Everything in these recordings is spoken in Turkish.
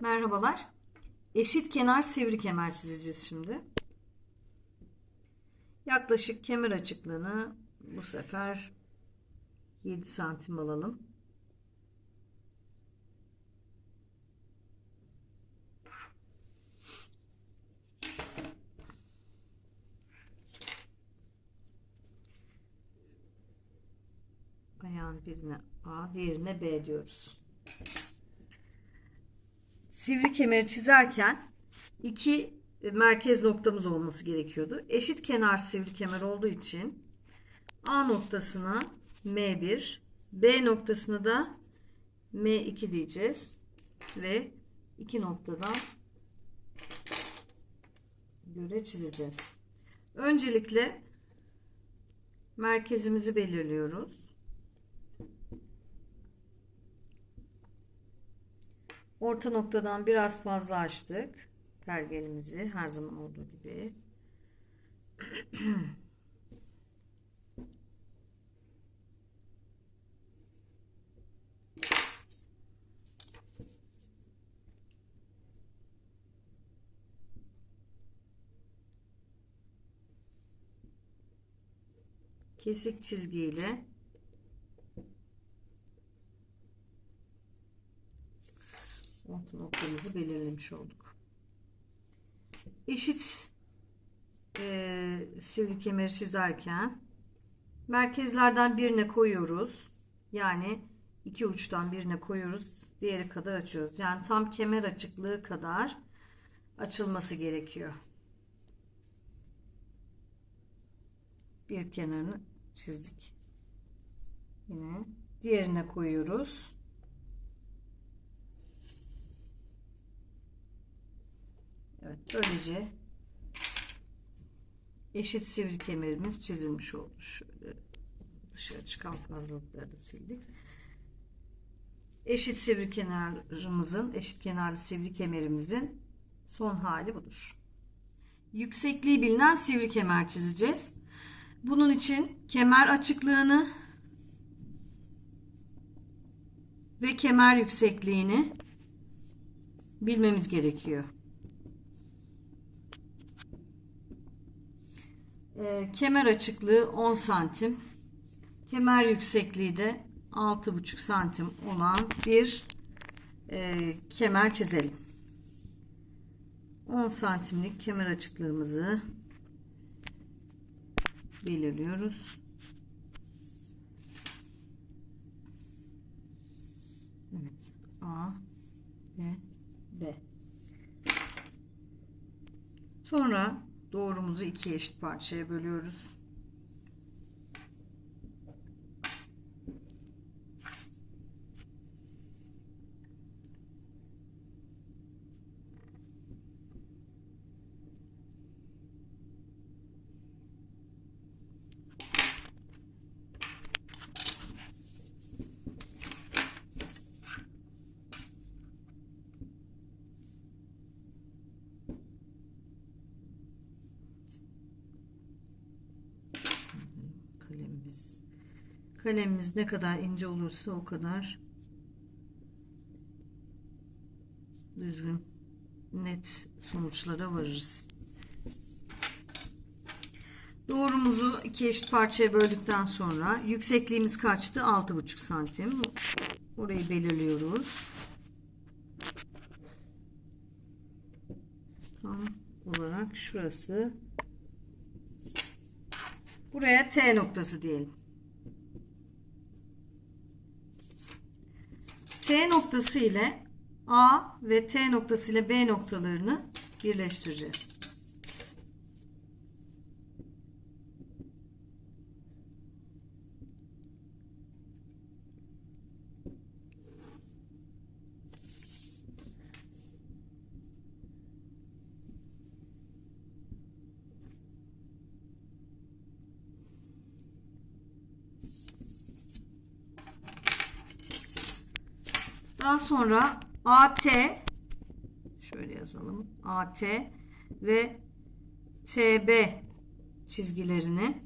Merhabalar. Eşit kenar sivri kemer çizeceğiz şimdi. Yaklaşık kemer açıklığını bu sefer 7 santim alalım. Ayağın birine A, diğerine B diyoruz. Sivri kemeri çizerken iki merkez noktamız olması gerekiyordu. Eşit kenar sivri kemer olduğu için A noktasına M1, B noktasına da M2 diyeceğiz. Ve iki noktadan göre çizeceğiz. Öncelikle merkezimizi belirliyoruz. Orta noktadan biraz fazla açtık. Pergelimizi her zaman olduğu gibi. Kesik çizgiyle orta noktamızı belirlemiş olduk. Eşit e, sivri kemeri çizerken merkezlerden birine koyuyoruz. Yani iki uçtan birine koyuyoruz. Diğeri kadar açıyoruz. Yani tam kemer açıklığı kadar açılması gerekiyor. Bir kenarını çizdik. Yine diğerine koyuyoruz. Evet böylece eşit sivri kemerimiz çizilmiş oldu. Şöyle dışarı çıkan fazlalıkları da sildik. Eşit sivri kenarımızın, eşit kenarlı sivri kemerimizin son hali budur. Yüksekliği bilinen sivri kemer çizeceğiz. Bunun için kemer açıklığını ve kemer yüksekliğini bilmemiz gerekiyor. E, kemer açıklığı 10 santim. Kemer yüksekliği de 6,5 santim olan bir e, kemer çizelim. 10 santimlik kemer açıklığımızı belirliyoruz. Evet. A ve B. Sonra doğrumuzu iki eşit parçaya bölüyoruz. kalemimiz. Kalemimiz ne kadar ince olursa o kadar düzgün net sonuçlara varırız. Doğrumuzu iki eşit parçaya böldükten sonra yüksekliğimiz kaçtı? 6,5 santim. Orayı belirliyoruz. Tam olarak şurası Buraya T noktası diyelim. T noktası ile A ve T noktası ile B noktalarını birleştireceğiz. Daha sonra AT şöyle yazalım. AT ve TB çizgilerini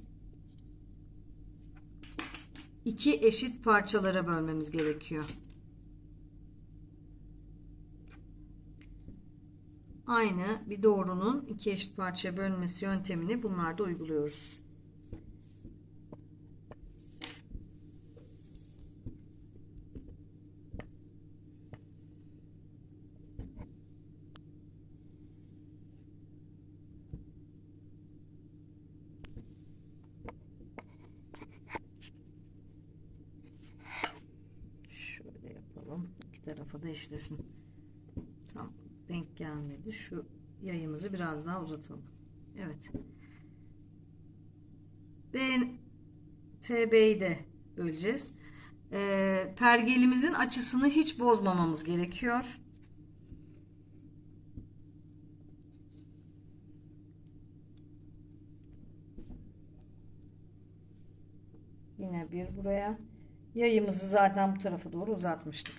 iki eşit parçalara bölmemiz gerekiyor. aynı bir doğrunun iki eşit parçaya bölünmesi yöntemini bunlarda uyguluyoruz. Şöyle yapalım. İki tarafa da işlesin. Tam denk gelmedi. Şu yayımızı biraz daha uzatalım. Evet. B, TB'yi de böleceğiz. Ee, pergelimizin açısını hiç bozmamamız gerekiyor. Yine bir buraya. Yayımızı zaten bu tarafa doğru uzatmıştık.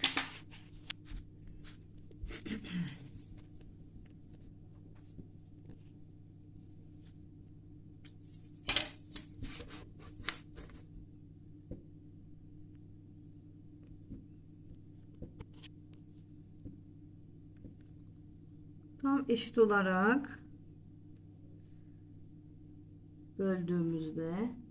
Tam eşit olarak böldüğümüzde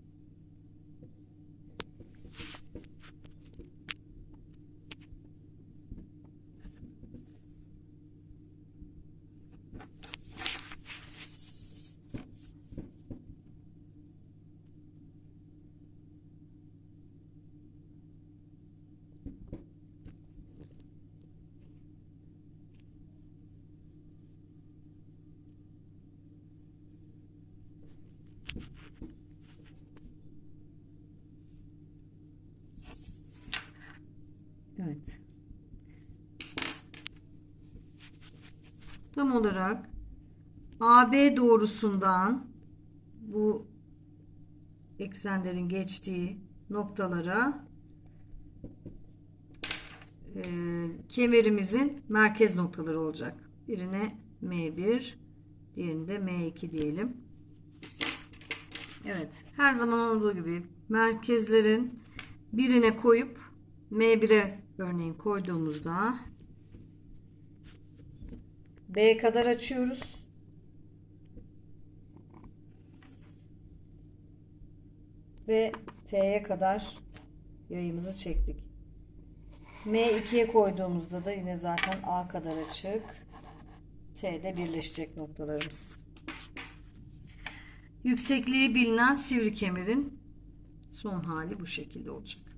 Evet. Tam olarak AB doğrusundan bu eksenlerin geçtiği noktalara e, kemerimizin merkez noktaları olacak. Birine M1, diğerine M2 diyelim. Evet, her zaman olduğu gibi merkezlerin birine koyup M1'e örneğin koyduğumuzda B kadar açıyoruz. Ve T'ye kadar yayımızı çektik. M2'ye koyduğumuzda da yine zaten A kadar açık. T'de birleşecek noktalarımız. Yüksekliği bilinen sivri kemerin son hali bu şekilde olacak.